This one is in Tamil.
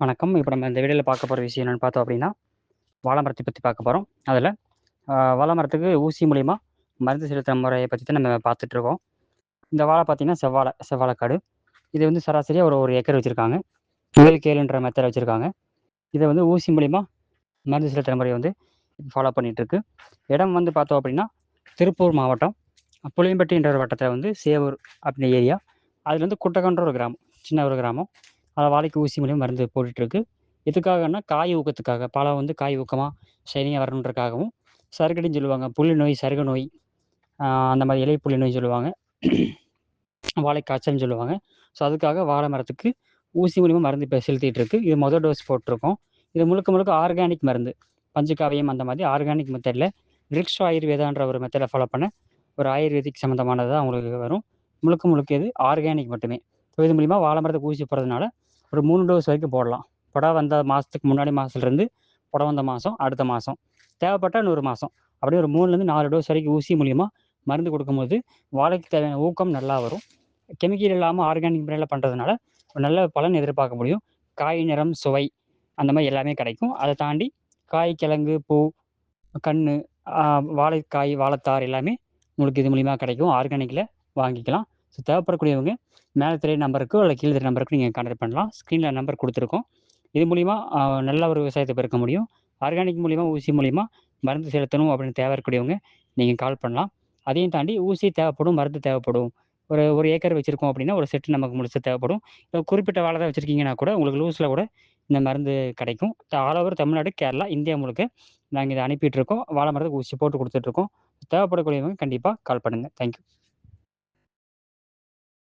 வணக்கம். இப்போ நம்ம இந்த வீடியோவில் பார்க்க போகிற விஷயம் என்னென்னு பார்த்தோம் அப்படின்னா, வாழை பற்றி பார்க்க போகிறோம் அதில் அ வாழை மரத்துக்கு ஊசி மூலிமா மருந்து செலுத்துற முறையை பற்றி தான் நம்ம பார்த்துட்ருக்கோம் இந்த வாழை பார்த்திங்கன்னா செவ்வாழை செவ்வாழைக்காடு. இது வந்து சராசரியாக ஒரு ஒரு ஏக்கர் வச்சுருக்காங்க 7க்கு 7ன்ற மெத்தட் வச்சுருக்காங்க இதை வந்து ஊசி மூலிமா மருந்து செலுத்துற முறையை வந்து ஃபாலோ பண்ணிகிட்ருக்கு இடம் வந்து பார்த்தோம் அப்படின்னா, திருப்பூர் மாவட்டம், புளியம்பட்டின்ற ஒரு வட்டத்தில் வந்து சேவூர் அப்படின்ற ஏரியா. அதில் வந்து குட்டகன்ற ஒரு கிராமம். சின்ன ஒரு கிராமம். அதை வாழைக்கு ஊசி மூலியமா மருந்து போட்டுட்ருக்கு எதுக்காகன்னா, காய் ஊக்கத்துக்காக. பழம் வந்து காய் ஊக்கமாக ஷைனிங்கா வரணுன்றக்காகவும் சருக்கடின்னு சொல்லுவாங்க. புள்ளி நோய், சருக நோய், அந்த மாதிரி இலை புள்ளி நோய் சொல்லுவாங்க. வாழை காய்ச்சல்னு சொல்லுவாங்க. ஸோ, அதுக்காக வாழை மரத்துக்கு ஊசி மூலிமா மருந்து இப்போ செலுத்திட்டுருக்கு. இது மொதல் டோஸ் போட்டிருக்கோம் இது முழுக்க முழுக்க ஆர்கானிக் மருந்து. பஞ்சகாவியம் அந்த மாதிரி ஆர்கானிக் மெத்தடில் விரிக்ஷ ஆயுர்வேதான்ற ஒரு மெத்தடை ஃபாலோ பண்ண ஒரு ஆயுர்வேதிக் சம்மந்தமானது தான் உங்களுக்கு வரும். முழுக்க முழுக்க இது ஆர்கானிக் மட்டுமே. ஸோ, இது மூலிமா வாழை மரத்துக்கு ஊசி போடுறதுனால, ஒரு மூணு டோஸ் வரைக்கும் போடலாம். புடவை வந்த மாதத்துக்கு முன்னாடி மாதத்துலேருந்து புடவை வந்த மாதம் அடுத்த மாதம் தேவைப்பட்டால் இன்னொரு மாதம் அப்படியே ஒரு 3லேருந்து 4 டோஸ் வரைக்கும் ஊசி மூலியமாக மருந்து கொடுக்கும்போது வாழைக்கு தேவையான ஊக்கம் நல்லா வரும். கெமிக்கல் இல்லாமல் ஆர்கானிக் முறையில் பண்ணுறதுனால ஒரு நல்ல பலன் எதிர்பார்க்க முடியும். காய் நிறம், சுவை அந்த மாதிரி எல்லாமே கிடைக்கும். அதை தாண்டி காய், கிழங்கு, பூ, கன்று வாழைக்காய், வாழைத்தார் எல்லாமே உங்களுக்கு இது மூலிமா கிடைக்கும். ஆர்கானிக்கில் வாங்கிக்கலாம். ஸோ, தேவைப்படக்கூடியவங்க மேலே தெரிய நம்பருக்கு இல்லை கீழே தெரிய நம்பருக்கு நீங்கள் கான்டாக்ட் பண்ணலாம். ஸ்க்ரீனில் நம்பர் கொடுத்துருக்கோம் இது மூலிமா நல்ல ஒரு விவசாயத்தை பெருக்க முடியும். ஆர்கானிக் மூலிமா ஊசி மூலிமா மருந்து செலுத்தணும் அப்படின்னு தேவை இருக்கக்கூடியவங்க, கால் பண்ணலாம். அதையும் தாண்டி ஊசி தேவைப்படும், மருந்து தேவைப்படும். ஒரு ஒரு ஏக்கர் வச்சுருக்கோம் அப்படின்னா, ஒரு செட்டு நமக்கு முழுசாக தேவைப்படும். இப்போ குறிப்பிட்ட வேலை தான் வச்சுருக்கீங்கன்னா கூட, உங்களுக்கு லூஸில் கூட இந்த மருந்து கிடைக்கும். All over Tamil Nadu, Kerala, India முழுக்க நாங்கள் இதை அனுப்பிட்டுருக்கோம். வாழை மரத்துக்கு ஊசி போட்டு கொடுத்துட்ருக்கோம் தேவைப்படக்கூடியவங்க கண்டிப்பாக கால் பண்ணுங்கள் தேங்க் யூ.